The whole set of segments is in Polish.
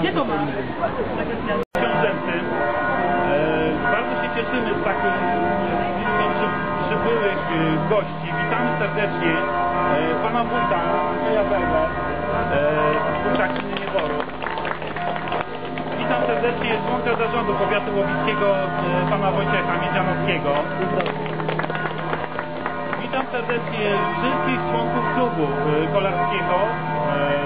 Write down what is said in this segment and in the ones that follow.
Gdzie to masz? Książęcy. E, bardzo się cieszymy z przy- przybyłych e, gości. Witamy serdecznie e, pana wójta Andrzeja e, wójta gminy Nieboru. Witam serdecznie członka zarządu powiatu łowickiego e, pana Wojciecha Miedzianowskiego. Witam serdecznie wszystkich członków klubu e, kolarskiego e.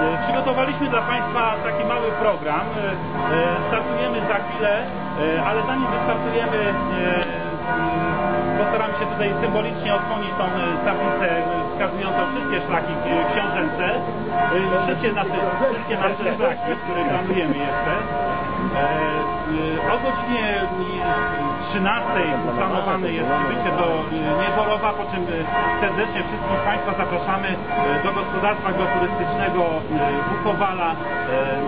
E, Przygotowaliśmy dla Państwa taki mały program. Startujemy za chwilę, ale zanim wystartujemy, m, postaramy się tutaj symbolicznie odsłonić tą e, tablicę e, wskazującą wszystkie szlaki e, książęce. Wszystkie nasze, wszystkie nasze szlaki, które planujemy jeszcze. O godzinie e, 13 planowane jest przybycie do Nieborowa, po czym serdecznie wszystkich Państwa zapraszamy do gospodarstwa agroturystycznego Bukowala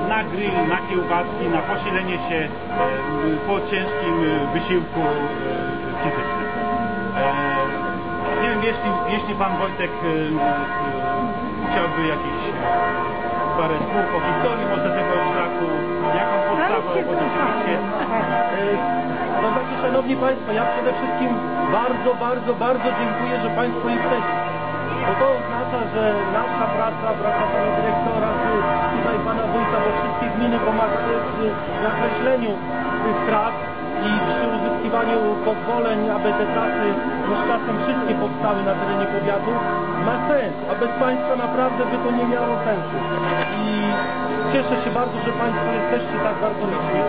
na grill, na kiełbaski, na posilenie się po ciężkim wysiłku e, Nie wiem, jeśli, jeśli Pan Wojtek e, e, chciałby jakieś parę słów o historii może tego szlaku, jaką podstawą, bo rzeczywiście No także szanowni Państwo, ja przede wszystkim bardzo, bardzo, bardzo dziękuję, że Państwo jesteście. Bo to oznacza, że nasza praca, praca pana dyrektora, tutaj pana wójta, bo wszystkie gminy pomagają przy nakreśleniu tych tras i przy uzyskiwaniu pozwoleń, aby te trasy z czasem wszystkie powstały na terenie powiatu, ma sens, a bez Państwa naprawdę by to nie miało sensu. I cieszę się bardzo, że Państwo jesteście tak bardzo liczni.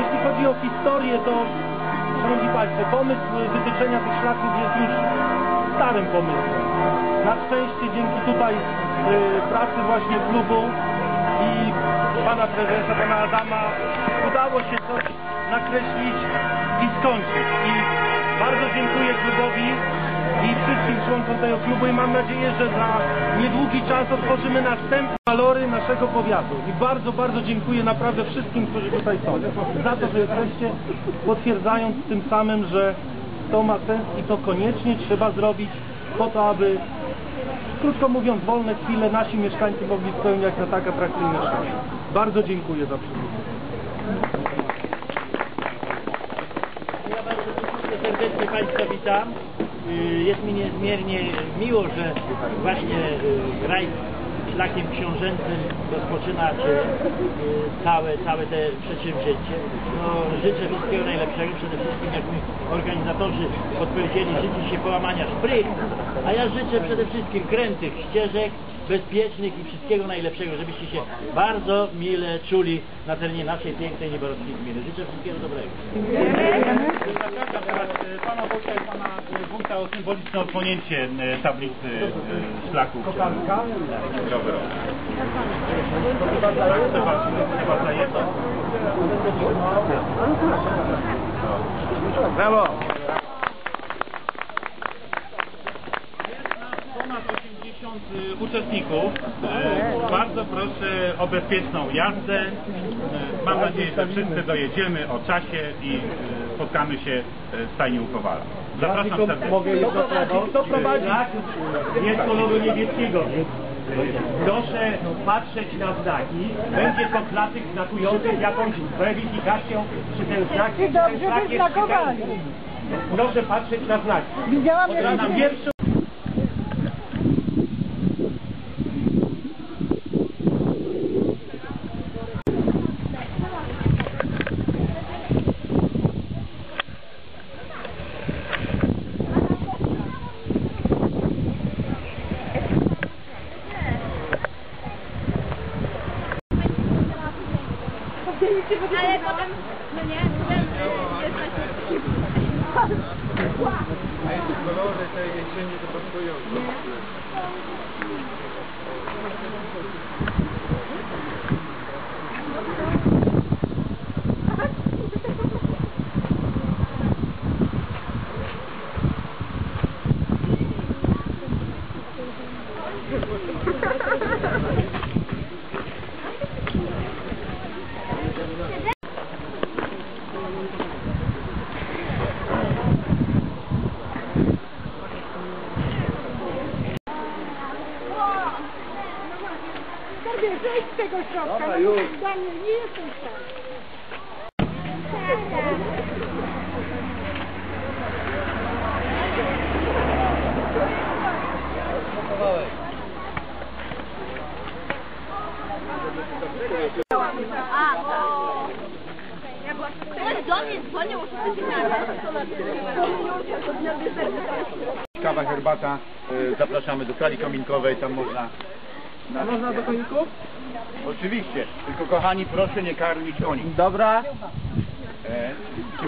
Jeśli chodzi o historię, to Szanowni Państwo, pomysł wytyczenia tych szlaków jest już starym pomysłem. Na szczęście dzięki tutaj y, pracy właśnie klubu pana prezesa, pana Adama udało się coś nakreślić i skończyć. I bardzo dziękuję klubowi i wszystkim członkom tego klubu i mam nadzieję, że za niedługi czas otworzymy następne walory naszego powiatu. I bardzo, bardzo dziękuję naprawdę wszystkim, którzy tutaj są. Za to, że jesteście, potwierdzając tym samym, że to ma sens i to koniecznie trzeba zrobić po to, aby krótko mówiąc, wolne chwile nasi mieszkańcy mogli spełniać na tak atrakcyjne szkoły. Bardzo dziękuję za przybycie. Ja bardzo serdecznie Państwa witam. Y, Jest mi niezmiernie miło, że właśnie y, rajd szlakiem książęcym rozpoczyna się y, całe, całe te przedsięwzięcie. No, życzę wszystkiego najlepszego, przede wszystkim jak mi organizatorzy podpowiedzieli, życzy się połamania szprych, a ja życzę przede wszystkim krętych ścieżek, bezpiecznych i wszystkiego najlepszego, żebyście się bardzo mile czuli na terenie naszej pięknej nieborowskiej gminy. Życzę wszystkiego dobrego. E, pana Wojtka i pana e, wójta o symboliczne odsłonięcie e, tablicy szlaków. rowerowych. Chyba, za jedno. Brawo! Jest nas ponad 80 uczestników. Bardzo proszę o bezpieczną jazdę. Mam nadzieję, że wszyscy dojedziemy o czasie i spotkamy się e, w stajni Ukowala. Zapraszam serdecznie. Mogę jedno słowo? Kto prowadzi? jest koloru niebieskiego, proszę patrzeć na znaki. Będzie to klasyk znakujący jakąś weryfikacją, czy ten znak, czy ten znak jest. Proszę patrzeć na znaki. Widziałam, Od pierwszy Ale potem, no nie, potem. A jeszcze kolory te jesienie to paskują. Skarbie, z tego środka. Dobra, już. Daniel, nie jesteś tam. A, Ktoś do mnie dzwonił, Kawa, herbata. y, Zapraszamy do sali kominkowej, tam można... Na... Można do koników? Oczywiście, tylko kochani, proszę nie karmić koni. Dobra. E,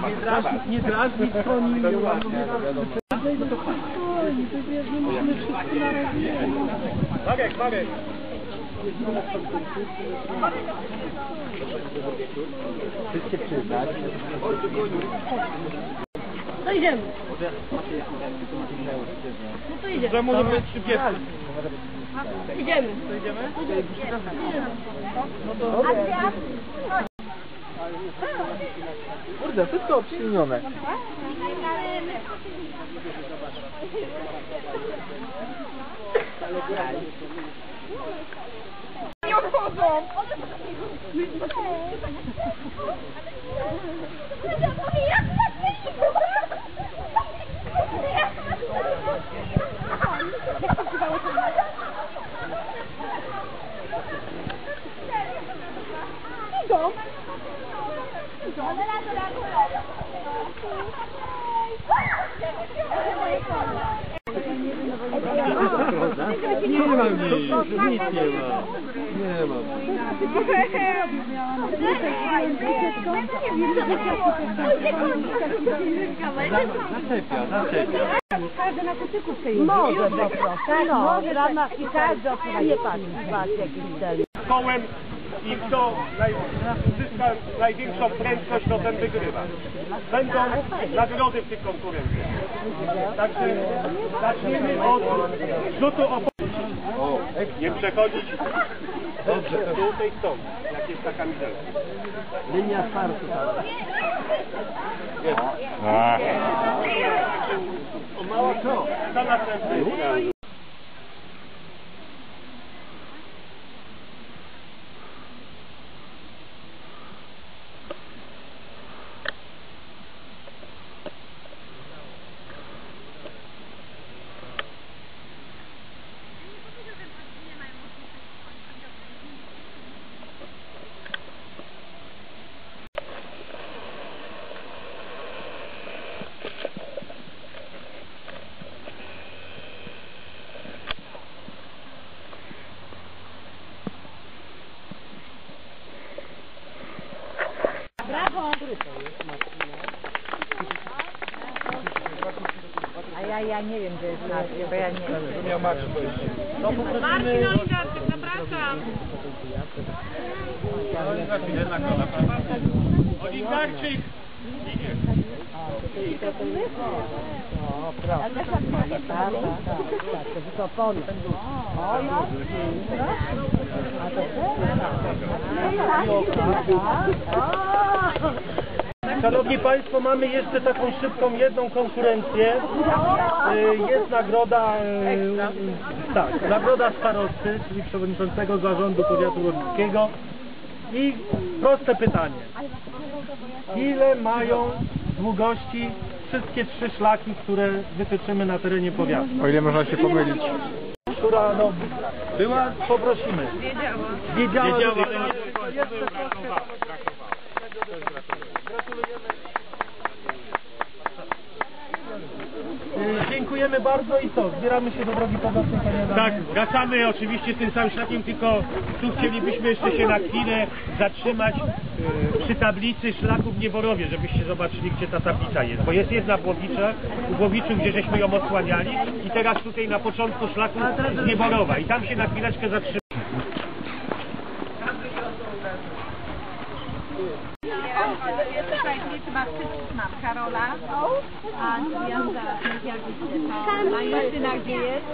Nie drażnić, nie drażnić koni. No właśnie, Marek, Marek. To idziemy. No to idziemy. Że może być 30. Idziemy. Kurde, wszystko obślinione. Nie odchodzą. Idą. Nie mam nic, nic nie ma. Nie mam. Zaczepia, zaczepia. Każdy na kucyku chce jeździć. Może po prostu. Może rana i każdy. Nie patrz, patrz jakiś cel. kołem i kto uzyska największą prędkość, to ten wygrywa. Będą nagrody w tych konkurencjach. Także zaczniemy od rzutu o Nie przechodzić Dobrze, tutaj stąd, jak jest ta kamizelka. Linia startu tam. O mało co? Kto następny? A ja, ja nie wiem, gdzie jest nasz, bo ja nie Ja Marcin No poprosimy... Oligarczyk! Tak, tak, tak, tak, no. Szanowni Państwo, mamy jeszcze taką szybką jedną konkurencję. Y, Jest nagroda, y, tak, nagroda starosty, czyli przewodniczącego zarządu powiatu łowickiego. I proste pytanie. Ile mają długości wszystkie trzy szlaki, które wytyczymy na terenie powiatu? O ile można się pomylić? Która no, była, poprosimy. Wiedziała. Wiedziała. Wiedziała, że- jeszcze brakowała. Y, Dziękuję. Dziękujemy bardzo i co? Zbieramy się do drogi pomocnej, panie? Tak, wracamy oczywiście tym samym szlakiem, tylko tu chcielibyśmy jeszcze się na chwilę zatrzymać e, przy tablicy szlaków w Nieworowie, żebyście zobaczyli, gdzie ta tablica jest. Bo jest jedna w Głowiczu, w Głowiczu, gdzie żeśmy ją odsłaniali i teraz tutaj na początku szlaku z Nieworowa i tam się na chwileczkę zatrzymamy. Mam Karola, a Gwiazda, jak widzicie, a Justyna gdzie jest?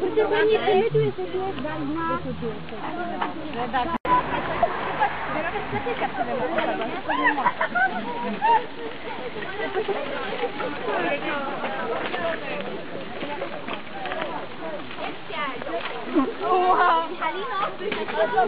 Proszę Pani, my tu jesteśmy ważna. Ja